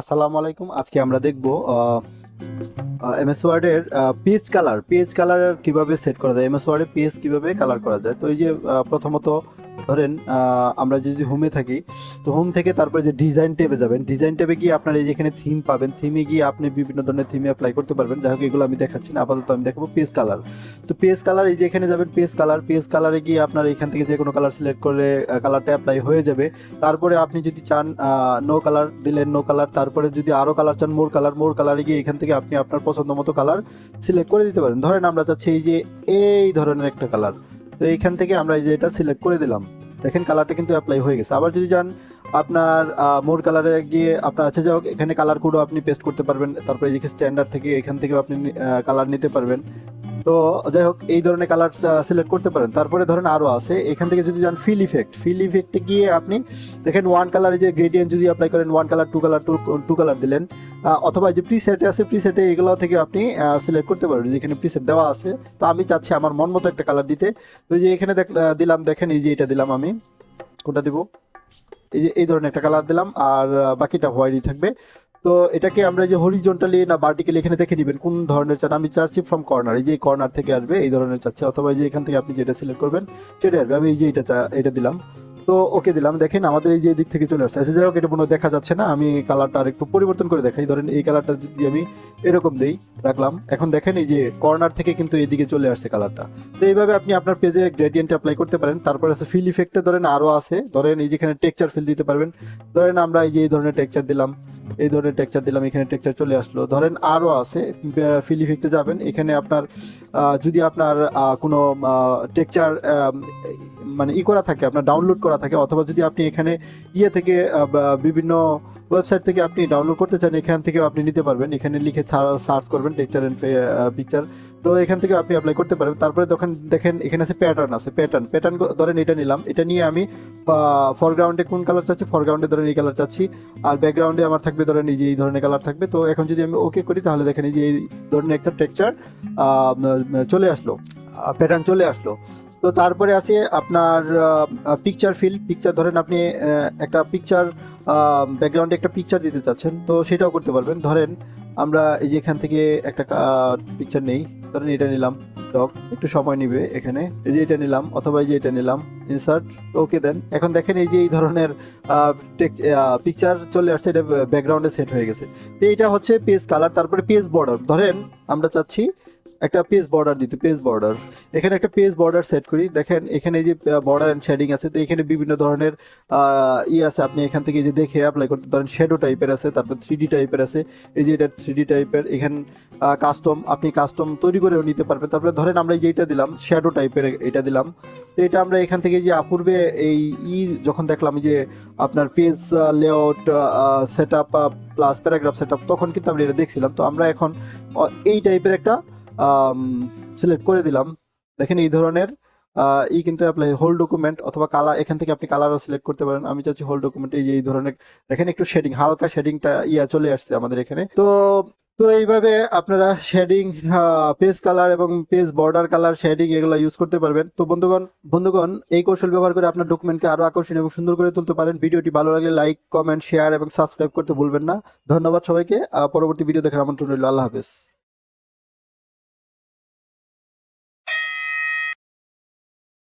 আসসালামু আলাইকুম। আজকে আমরা দেখব এমএস ওয়ার্ডের পেজ কালার পেজ কালার কীভাবে সেট করা যায়? এমএস ওয়ার্ডে পেজ কীভাবে কালার করা যায়? তো এই যে প্রথমত ধরেন আমরা যদি হোমে থাকি, তো হোম থেকে তারপরে যে ডিজাইন ট্যাবে যাবেন ডিজাইন ট্যাবে গিয়ে আপনার এই যেখানে থিম পাবেন থিমে গিয়ে আপনি বিভিন্ন ধরনের থিমে অ্যাপ্লাই করতে পারবেন। যাই হোক, এগুলো আমি দেখাচ্ছি না, আপাতত আমি দেখাবো পেজ কালার তো পেজ কালার এই যে এখানে যাবেন পেজ কালার পেজ কালারে গিয়ে আপনার এখান থেকে যে কোনো কালার সিলেক্ট করলে কালারটা অ্যাপ্লাই হয়ে যাবে। তারপরে আপনি যদি চান নো কালার দিলেন নো কালার তারপরে যদি আরও কালার চান মোর কালার মোর কালারে গিয়ে এখান থেকে আপনি আপনার পছন্দ মতো কালার সিলেক্ট করে দিতে পারেন। ধরেন আমরা চাচ্ছি এই যে এই ধরনের একটা কালার তো এইখান থেকে আমরা এই যে এটা সিলেক্ট করে দিলাম। দেখেন কালারটা কিন্তু অ্যাপ্লাই হয়ে গেছে। আবার যদি যান, আপনার মোর কালারে গিয়ে আপনার আছে হোক, এখানে কালার কোডও আপনি পেস্ট করতে পারবেন। তারপরে যে স্ট্যান্ডার্ড থেকে এখান থেকেও আপনি কালার নিতে পারবেন। তো যাই হোক এই ধরনের কালার সিলেক্ট করতে পারেন। তারপরে ধরেন আরও আছে। এখান থেকে যদি যান ফিল ইফেক্ট ফিল ইফেক্টে গিয়ে আপনি দেখেন ওয়ান কালারে যে গ্রেডিয়েন্ট যদি অ্যাপ্লাই করেন one colour two colour two two colour দিলেন অথবা যে প্রিসেটে আছে প্রিসেটে এগুলো থেকে আপনি সিলেক্ট করতে পারবেন যেখানে প্রিসেট দেওয়া আছে, তো আমি চাচ্ছি আমার মন মতো একটা কালার দিতে। তো যে এখানে দিলাম, দেখেন এই যে এটা দিলাম আমি। কোনটা দিব? এই যে এই ধরনের একটা কালার দিলাম, আর বাকিটা হোয়াইটই থাকবে। তো এটাকে আমরা যে হরিজন্টালি না ভার্টিক্যালি এখানে দেখে নেবেন কোন ধরনের চান আমি চাচ্ছি ফ্রম কর্নার এই যে কর্নার থেকে আসবে এই ধরনের চাচ্ছি অথবা যে এখান থেকে আপনি যেটা সিলেক্ট করবেন, সেটা আসবে। আমি এই যে এটা এটা দিলাম। তো ওকে দিলাম। দেখেন আমাদের এই যে দিক থেকে চলে আসছে। আচ্ছা যাই হোক, এটা কোনো দেখা যাচ্ছে না। আমি কালারটা আর একটু পরিবর্তন করে দেখাই। ধরেন এই কালারটা যদি আমি এরকম দেই, রাখলাম। এখন দেখেন এই যে কর্নার থেকে কিন্তু এদিকে চলে আসছে কালারটা তো এইভাবে আপনি আপনার পেজে গ্রেডিয়েন্ট অ্যাপ্লাই করতে পারেন। তারপর আছে ফিল ইফেক্টে ধরেন আরও আছে। ধরেন এই যেখানে টেক্সচার ফিল দিতে পারবেন। ধরেন আমরা এই যে এই ধরনের টেক্সচার দিলাম। এই ধরনের টেক্সচার দিলাম, এখানে টেক্সচার চলে আসলো। ধরেন আরও আছে ফিল ইফেক্টে যাবেন। এখানে আপনার যদি আপনার কোনো টেক্সচার মানে ই করা থাকে, আপনার ডাউনলোড করা থাকে অথবা যদি আপনি এখানে ইয়ে থেকে বিভিন্ন ওয়েবসাইট থেকে আপনি ডাউনলোড করতে চান, এখান থেকেও আপনি নিতে পারবেন। এখানে লিখে ছাড়া সার্চ করবেন টেকচার অ্যান্ড পিকচার তো এখান থেকে আপনি অ্যাপ্লাই করতে পারবেন। তারপরে তখন দেখেন এখানে আছে প্যাটার্ন আছে প্যাটার্ন প্যাটার্ন ধরেন এটা নিলাম। এটা নিয়ে আমি ফরগ্রাউন্ডে কোন কালার চাচ্ছি? ফরগ্রাউন্ডে ধরেন এই কালার চাচ্ছি। আর ব্যাকগ্রাউন্ডে আমার থাকবে ধরেন এই যে এই ধরনের কালার থাকবে। তো এখন যদি আমি ওকে করি, তাহলে দেখেন এই যে এই ধরনের একটা টেক্সচার চলে আসলো। প্যাটার্ন চলে আসলো। তো তারপরে আছে আপনার পিকচার ফিল পিকচার ধরেন আপনি একটা পিকচার ব্যাকগ্রাউন্ডে একটা পিকচার দিতে চাচ্ছেন, তো সেটাও করতে পারবেন। ধরেন আমরা এই যে এখান থেকে একটা পিকচার নেই, ধরেন এটা নিলাম। ডগ একটু সময় নেবে এখানে। এই যে এটা নিলাম, অথবা এই যে এটা নিলাম ইনসার্ট ওকে দেন এখন দেখেন এই যে এই ধরনের পিকচার চলে আসছে, এটা ব্যাকগ্রাউন্ডে সেট হয়ে গেছে। তো এইটা হচ্ছে পেজ কালার তারপরে পেজ বর্ডার ধরেন আমরা চাচ্ছি একটা পেজ বর্ডার দিতে, পেজ বর্ডার এখানে একটা পেজ বর্ডার সেট করি। দেখেন, এখানে যে বর্ডার অ্যান্ড শেডিং আছে, তো এখানে বিভিন্ন ধরনের ই আছে। আপনি এখান থেকে যে দেখে অ্যাপ্লাই করতে পারেন। শ্যাডো টাইপের আছে, তারপর থ্রি টাইপের আছে। এই যে এটা থ্রি টাইপের এখানে কাস্টম আপনি কাস্টম তৈরি করেও নিতে পারবেন। তারপরে ধরেন আমরা এই যে দিলাম শ্যাডো টাইপের এটা দিলাম। তো এটা আমরা এখান থেকে যে অপূর্বে এই ই যখন দেখলাম যে আপনার page layout set up plus paragraph set up তখন কিন্তু আমরা এটা দেখছিলাম। তো আমরা এখন এই টাইপের একটা সিলেক্ট করে দিলাম। দেখেন এই ধরনের ই কিন্তু অ্যাপ্লাই হোল ডকুমেন্ট অথবা কালার এখান থেকে আপনি কালারও সিলেক্ট করতে পারেন। আমি চাচ্ছি হোল ডকুমেন্ট এই এই ধরনের, দেখেন একটু শেডিং হালকা শেডিংটা ইয়া চলে আসছে আমাদের এখানে। তো তো এইভাবে আপনারা শেডিং পেজ কালার এবং পেজ বর্ডার কালার শেডিং এগুলো ইউজ করতে পারবেন। তো বন্ধুগণ বন্ধুগণ, এই কৌশল ব্যবহার করে আপনার ডকুমেন্টকে আরও আকর্ষণীয় এবং সুন্দর করে তুলতে পারেন। ভিডিওটি ভালো লাগলে লাইক কমেন্ট শেয়ার এবং সাবস্ক্রাইব করতে ভুলবেন না। ধন্যবাদ সবাইকে। পরবর্তী ভিডিও দেখার আমন্ত্রণ রইল। আল্লাহ হাফেজ।